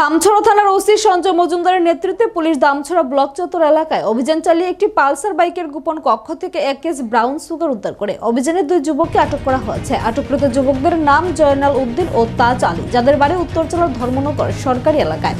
দামছড়া থানার ওসি সঞ্জয় মজুমদারের নেতৃত্বে পুলিশ দামছড়া ব্লক চত্বর এলাকায় অভিযান চালিয়ে একটি পালসার বাইকের গোপন কক্ষ থেকে এক কেস ব্রাউন সুগার উদ্ধার করে। অভিযানে দুই যুবককে আটক করা হয়েছে। আটককৃত যুবকদের নাম জয়নাল উদ্দিন ও তাজ আলী, যাদের বাড়ি উত্তরচলার ধর্মনগর সরকারি এলাকায়।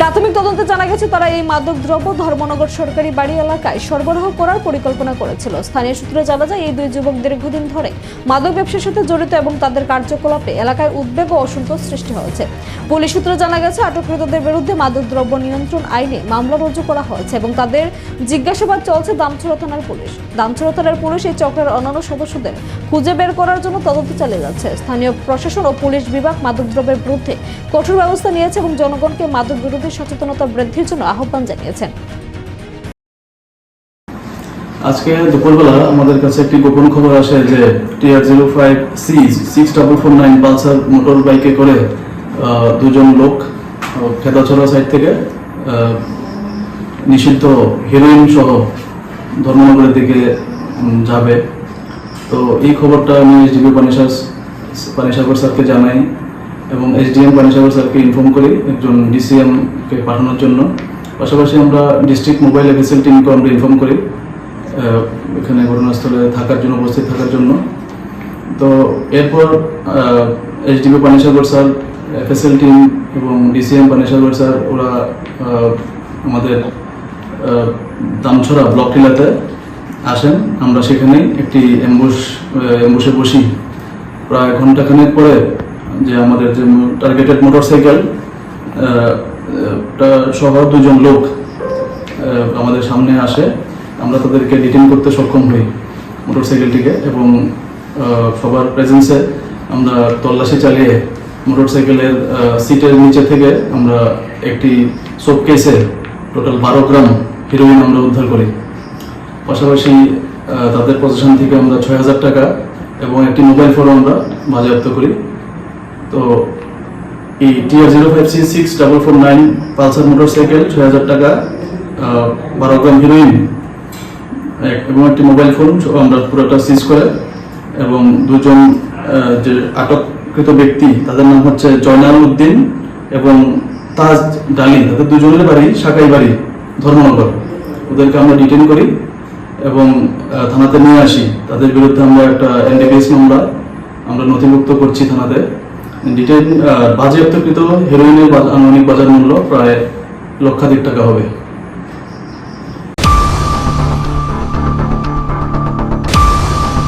প্রাথমিক তদন্তে জানা গেছে, তারা এই মাদক দ্রব্য ধর্মনগর সরকারি বাড়ি এলাকায় সরবরাহ করার পরিকল্পনা করেছিল। স্থানীয় সূত্রে জানা যায়, এই দুই যুবক দীর্ঘদিন ধরে মাদক ব্যবসার সাথে জড়িত এবং তাদের কার্যকলাপে এলাকায় উদ্বেগ ও অসন্তোষ সৃষ্টি হয়েছে। পুলিশ সূত্রে জানা গেছে, আটককৃতদের বিরুদ্ধে মাদক দ্রব্য নিয়ন্ত্রণ আইনে মামলা রুজু করা হয়েছে এবং তাদের জিজ্ঞাসাবাদ চলছে দামছড়া থানার পুলিশ। দামছড়া থানার পুলিশ এই চক্রের অন্যান্য সদস্যদের খুঁজে বের করার জন্য তদন্ত চালিয়ে যাচ্ছে। স্থানীয় প্রশাসন ও পুলিশ বিভাগ মাদকদ্রব্যের বিরুদ্ধে কঠোর ব্যবস্থা নিয়েছে এবং জনগণকে মাদক বিরোধী সচেতনতা বৃদ্ধির জন্য আহ্বান জানিয়েছেন। আজকে দুপুরবেলা আমাদের কাছে একটি গোপন খবর আসে যে TR zero five C six double four nine Pulsar motor বাইকে করে দুজন লোক খেদাছড়া সাইড থেকে নিষিদ্ধ হিরোইন সহ ধর্মনগরের দিকে যাবে। তো এই খবরটা আমি এসডিপি পানিসার, পানিসাগর স্যারকে জানাই। এবং এসডিএম পানিসাগর স্যারকে ইনফর্ম করি, একজন ডিসিএমকে পাঠানোর জন্য। পাশাপাশি আমরা ডিস্ট্রিক্ট মোবাইল ফেসিলিটি টিমকে আমরা ইনফর্ম করি এখানে ঘটনাস্থলে থাকার জন্য, উপস্থিত থাকার জন্য। তো এরপর HDB Panisagar sir FSL team এবং ডিসিএম পানিসাগর স্যার ওরা আমাদের দামছড়া ব্লক টিলাতে আসেন। আমরা সেখানেই একটি অ্যাম্বুশ অ্যাম্বুশে বসি। প্রায় ঘন্টাখানেক পরে যে আমাদের যে টার্গেটেড মোটরসাইকেল সহ দুজন লোক আমাদের সামনে আসে। আমরা তাদেরকে ডিটেন করতে সক্ষম হই মোটরসাইকেলটিকে এবং সবার প্রেজেন্সে আমরা তল্লাশি চালিয়ে মোটরসাইকেলের সিটের নিচে থেকে আমরা একটি শোকেসে টোটাল বারো গ্রাম হিরোইন আমরা উদ্ধার করি। পাশাপাশি তাদের পজিশন থেকে আমরা ছয় হাজার টাকা এবং একটি মোবাইল ফোন আমরা বাজেয়াপ্ত করি। তো এই TR zero five C six double four nine Pulsar motorcycle ছয় হাজার টাকা বারো গ্রাম হিরোইন এবং একটি মোবাইল ফোন আমরা পুরোটা সিজ করে। এবং দুজন যে আটককৃত ব্যক্তি, তাদের নাম হচ্ছে জয়নাল উদ্দিন এবং তাজ ডালি। তাদের দুজনের বাড়ি সাকাই বাড়ি, ধর্মনগর। ওদেরকে আমরা ডিটেন করি এবং থানাতে নিয়ে আসি। তাদের বিরুদ্ধে আমরা একটা এনডিপিএস মামলা আমরা নথিভুক্ত করছি থানাতে। ডিটেন বাজেয়াপ্তকৃত হেরোইনের আনুমানিক বাজার মূল্য প্রায় লক্ষাধিক টাকা হবে।